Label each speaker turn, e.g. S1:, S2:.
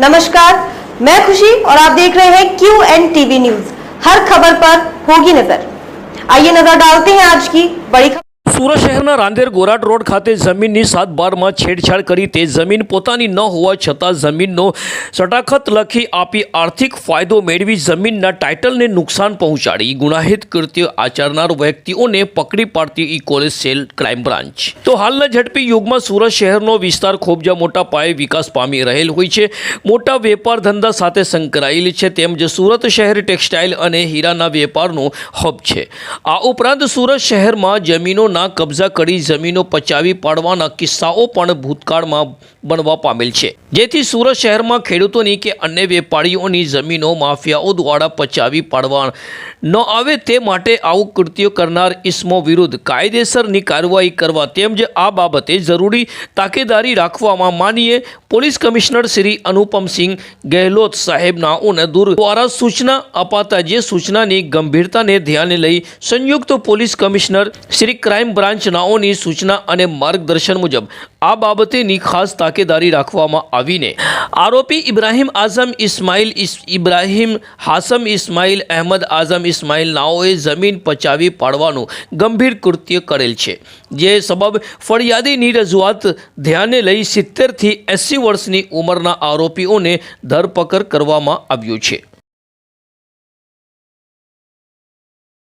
S1: नमस्कार मैं खुशी और आप देख रहे हैं क्यू एन टीवी न्यूज हर खबर पर होगी नजर आइए नजर डालते हैं आज की बड़ी खबर
S2: સુરત શહેરના રાંદેર ગોરાટ રોડ ખાતે જમીનની સાત બારમાં છેડછાડ કરી તે જમીન પોતાની ન હોવા છતાં જમીનનો સટાખત લખી આપી આર્થિક ફાયદો મેળવી જમીનના ટાઇટલને નુકસાન પહોંચાડી. ગુનાહિત કૃત્ય આચરનાર વ્યક્તિઓને પકડી પાડતી ઈ કોલેજ સેલ ક્રાઇમ બ્રાન્ચ. તો હાલના ઝડપી યુગમાં સુરત શહેરનો વિસ્તાર ખૂબ મોટા પાયે વિકાસ પામી રહેલ હોય છે. મોટા વેપાર ધંધા સાથે સંકળાયેલી છે તેમજ સુરત શહેર ટેક્સટાઇલ અને હીરાના વેપારનો હબ છે. આ ઉપરાંત સુરત શહેરમાં જમીનોના કબજા કરી જમીનો પચાવી પાડવાના કિસ્સાઓ પણ ભૂતકાળમાં બનવા પામેલ છે. જેથી સુરત શહેરમાં ખેડૂતોની કે અન્ય વેપારીઓની જમીનો માફિયાઓ દ્વારા પચાવી પાડવા ન આવે તે માટે આવું કૃત્યો કરનાર ઇસમો વિરુદ્ધ કાયદેસરની કાર્યવાહી કરવા તેમજ આ બાબતે જરૂરી તાકેદારી રાખવામાં માનીએ પોલીસ કમિશનર શ્રી અનુપમસિંહ ગેહલોત સાહેબના દૂર દ્વારા સૂચના અપાતા જે સૂચનાની ગંભીરતાને ધ્યાને લઈ સંયુક્ત police commissioner Shri crime branch નાઓની સૂચના અને માર્ગદર્શન મુજબ આ બાબતેની ખાસ તાકેદારી રાખવામાં આવીને આરોપી ઇબ્રાહીમ આઝમ ઇસ્માઇલ ઇબ્રાહીમ હાસમ ઇસ્માઇલ અહેમદ આઝમ ઇસ્માઇલ નાઓએ જમીન પચાવી પાડવાનું ગંભીર કૃત્ય કરેલ છે, જે સબબ ફરિયાદીની રજૂઆત ધ્યાને લઈ સિત્તેરથી એંસી વર્ષની ઉંમરના આરોપીઓને ધરપકડ કરવામાં આવ્યું છે.